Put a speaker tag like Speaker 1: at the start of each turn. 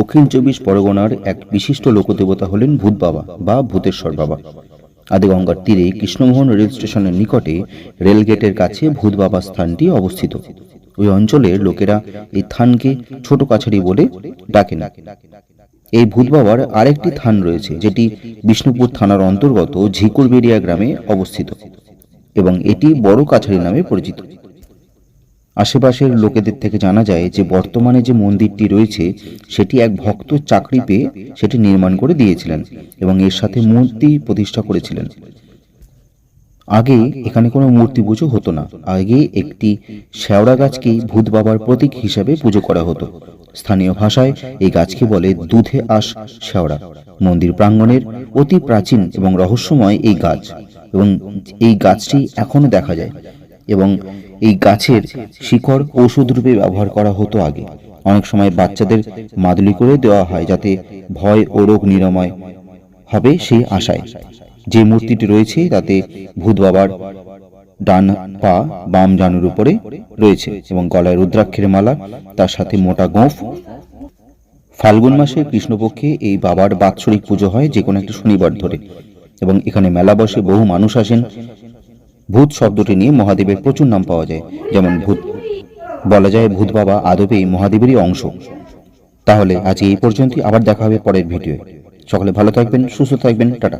Speaker 1: দক্ষিণ চব্বিশ পরগনার এক বিশিষ্ট লোকদেবতা হলেন ভূত বাবা বা ভূতেশ্বর বাবা। আদিগঙ্গার তীরে কৃষ্ণমোহন রেল স্টেশনের নিকটে রেলগেটের কাছে ভূত বাবা স্থানটি অবস্থিত। ওই অঞ্চলের লোকেরা এই থানকে ছোট কাছারি বলে ডাকে না। এই ভূত বাবার আরেকটি থান রয়েছে, যেটি বিষ্ণুপুর থানার অন্তর্গত ঝিকুরবেড়িয়া গ্রামে অবস্থিত এবং এটি বড় কাছারি নামে পরিচিত। আশেপাশের লোকেদের থেকে জানা যায় যে বর্তমানে যে মন্দিরটি রয়েছে সেটি এক ভক্ত চাকরি পেয়ে সেটি নির্মাণ করে দিয়েছিলেন এবং এর সাথে মূর্তি প্রতিষ্ঠা করেছিলেন। আগে এখানে কোনো মূর্তি পুজো হতো না। আগে একটি শেওড়া গাছকেই ভূত বাবার প্রতীক হিসাবে পুজো করা হতো। স্থানীয় ভাষায় এই গাছকে বলে দুধে আস শেওড়া মন্দির প্রাঙ্গণের অতি প্রাচীন এবং রহস্যময় এই গাছ এবং এই গাছটি এখনও দেখা যায়। এবং এই গাছের শিকড় ঔষধ রূপে ব্যবহার করা হতো আগে। অনেক সময় বাচ্চাদের মাদুলি করে দেওয়া হয় যাতে ভয় ও রোগ নিরাময় হবে সেই আশায়। যে মূর্তিটি রয়েছে তাতে ভূত বাবার ডান পা বাম জানুর উপরে রয়েছে এবং গলায় রুদ্রাক্ষের মালা, তার সাথে মোটা গোঁফ। ফাল্গুন মাসে কৃষ্ণপক্ষে এই বাবার বাৎসরিক পুজো হয় যে কোনো একটি শনিবার ধরে। এবং এখানে মেলা বসে বহু মানুষ আসেন। ভূত শব্দটি নিয়ে মহাদেবের প্রচুর নাম পাওয়া যায়, যেমন ভূত। বলা যায় ভূত বাবা আদবেই মহাদেবেরই অংশ। তাহলে আজ এই পর্যন্তই, আবার দেখা হবে পরের ভিডিও সকলে ভালো থাকবেন, সুস্থ থাকবেন, টাটা।